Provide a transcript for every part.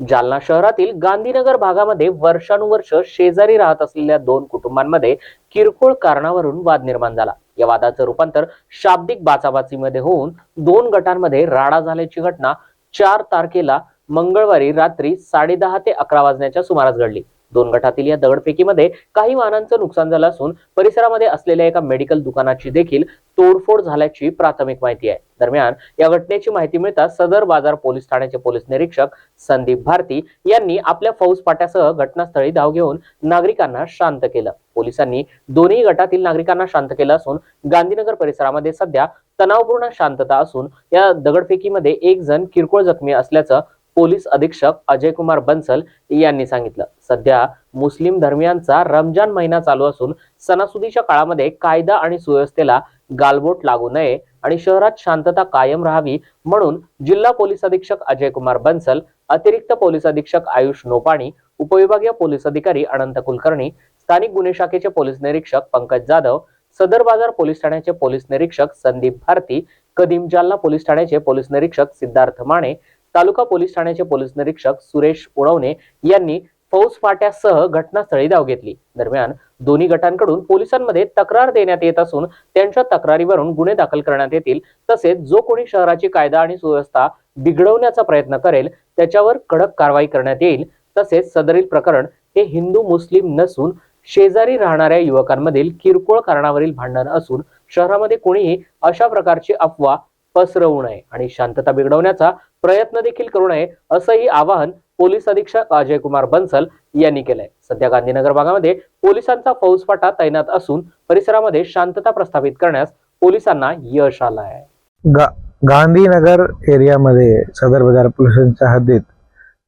जालना शहरातील गांधीनगर भागामध्ये वर्षानुवर्ष शेजारी राहत असलेल्या दोन कुटुंबांमध्ये किरकोळ कारणावरून वाद निर्माण झाला. या वादाचं रूपांतर शाब्दिक बाचाबाचीमध्ये होऊन दोन गटांमध्ये राडा झाल्याची घटना चार तारखेला मंगळवारी रात्री साडेदहा ते अकरा वाजण्याच्या सुमारास घडली. दोन गटातील या दगडफेकीमध्ये काही वाहनांचं नुकसान झालं असून परिसरामध्ये असलेल्या एका मेडिकल दुकानाची देखील तोडफोड झाल्याची प्राथमिक माहिती आहे. दरम्यान या घटनेची माहिती मिळताच सदर बाजार पोलीस ठाण्याचे पोलीस निरीक्षक संदीप भारती यांनी आपल्या फौज पाट्यासह घटनास्थळी धाव घेऊन नागरिकांना शांत केलं. पोलिसांनी दोन्ही गटातील नागरिकांना शांत केलं असून गांधीनगर परिसरामध्ये सध्या तणावपूर्ण शांतता असून या दगडफेकीमध्ये एक जण किरकोळ जखमी असल्याचं पोलीस अधीक्षक अजय कुमार बन्सल यांनी सांगितलं. सध्या मुस्लिम धर्मियांचा रमजान महिना चालू असून सणासुदीच्या काळामध्ये कायदा आणि सुव्यवस्थेला गालबोट लागू नये आणि शहरात शांतता कायम राहावी म्हणून जिल्हा पोलीस अधीक्षक अजय कुमार बन्सल अतिरिक्त पोलीस अधीक्षक आयुष नोपाणी उपविभागीय पोलीस अधिकारी अनंत कुलकर्णी स्थानिक गुन्हे शाखेचे पोलीस निरीक्षक पंकज जाधव सदर बाजार पोलीस ठाण्याचे पोलीस निरीक्षक संदीप भारती कदीम जालना पोलीस ठाण्याचे पोलीस निरीक्षक सिद्धार्थ माने तालुका पोलीस ठाण्याचे पोलीस निरीक्षक सुरेश उडवणे यांनी फौज फाट्यासह घटनास्थळी धाव घेतली. दरम्यान दोन्ही गटांकडून पोलिसांमध्ये तक्रार देण्यात येत असून त्यांच्या तक्रारीवरून गुन्हे दाखल करण्यात येतील तसेच जो कोणी शहराची कायदा आणि सुव्यवस्था बिघडवण्याचा प्रयत्न करेल त्याच्यावर कडक कारवाई करण्यात येईल तसेच सदरील प्रकरण हे हिंदू मुस्लिम नसून शेजारी राहणाऱ्या युवकांमधील किरकोळ कारणावरील भांडण असून शहरामध्ये कोणीही अशा प्रकारची अफवा पसरवू नये आणि शांतता बिघडवण्याचा प्रयत्न देखील करू नये असंही आवाहन पोलीस अधीक्षक अजय कुमार बन्सल यांनी केलंय. सध्या गांधीनगर भागामध्ये पोलिसांचा फौजफाटा तैनात असून परिसरामध्ये शांतता प्रस्थापित करण्यास पोलिसांना यश आलं आहे गा गांधीनगर एरियामध्ये सदर बाजार पोलिसांच्या हद्दीत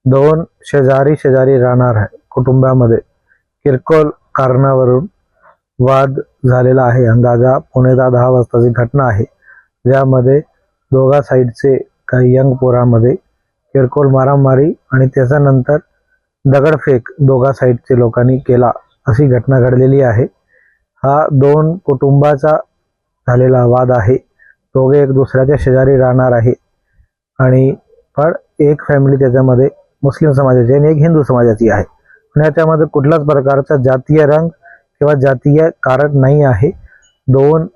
दोन शेजारी शेजारी राहणार कुटुंबामध्ये किरकोळ कारणावरून वाद झालेला आहे. अंदाजा पुणे दहा वाजताची घटना आहे. ज्यामध्ये दोघा साईडचे काही यंग पोरामध्ये किरकोळ मारामारी आणि त्याच्यानंतर दगडफेक दोघा साईडचे लोकांनी केला अशी घटना घडलेली आहे. हा दोन कुटुंबाचा झालेला वाद आहे. दोघे एक दुसऱ्याच्या शेजारी राहणार आहे. आणि पण एक फॅमिली त्याच्यामध्ये मुस्लिम समाजाची आणि एक हिंदू समाजाची आहे. पण याच्यामध्ये कुठल्याच प्रकारचा जातीय रंग किंवा जातीय कारण नाही आहे. दोन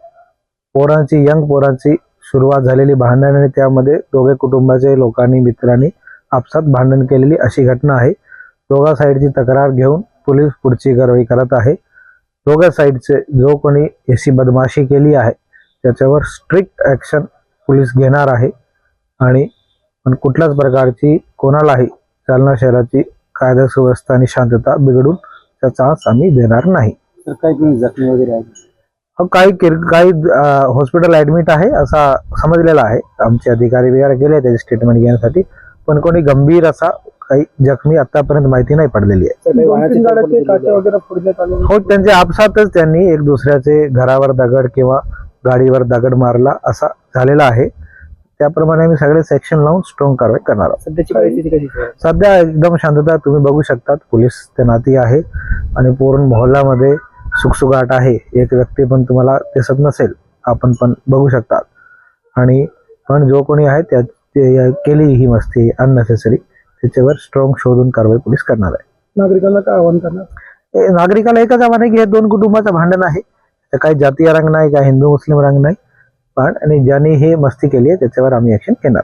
पोरांची यंग पोरांची सुरुवात झालेली भांडण आणि त्यामध्ये दोघे कुटुंबाचे लोकांनी मित्रांनी आपसात भांडण केलेली अशी घटना आहे. दोघा साईडची तक्रार घेऊन पोलीस पुढची कारवाई करत आहे. दोघा साईडचे जो कोणी याची बदमाशी केली आहे त्याच्यावर स्ट्रिक्ट ॲक्शन पोलीस घेणार आहे. आणि पण कुठल्याच प्रकारची कोणालाही जालना शहराची कायदा सुव्यवस्था आणि शांतता बिघडून त्याचा चान्स आम्ही देणार नाही. तर काही जखमी वगैरे आहे काही किर काही हॉस्पिटल ऍडमिट आहे असा समजलेला आहे. आमचे अधिकारी वगैरे गेले त्याचे स्टेटमेंट घेण्यासाठी. पण कोणी गंभीर असा काही जखमी आतापर्यंत माहिती नाही पडलेली आहे. हो त्यांच्या आपसातच त्यांनी एक दुसऱ्याचे घरावर दगड किंवा गाडीवर दगड मारला असा झालेला आहे. त्याप्रमाणे आम्ही सगळे सेक्शन लावून स्ट्रॉंग कारवाई करणार आहोत. सध्या एकदम शांतता तुम्ही बघू शकतात. पोलीस तैनाती आहे. आणि पूर्ण मोहल्ल्यामध्ये सुखसुगाट आहे. एक व्यक्ती पण तुम्हाला दिसत नसेल. आपण पण बघू शकतात. आणि पण जो कोणी आहे त्या केली ही मस्ती अननेसेसरी त्याच्यावर स्ट्रॉंग शोधून कारवाई पोलीस करणार आहे. नागरिकांना काय आवाहन करणार? नागरिकाला एकच आव्हान आहे की हे दोन कुटुंबाचं भांडण आहे. काही जातीय रंग नाही काही हिंदू मुस्लिम रंग नाही. पण आणि ज्यांनी हे मस्ती केली आहे त्याच्यावर आम्ही ऍक्शन घेणार.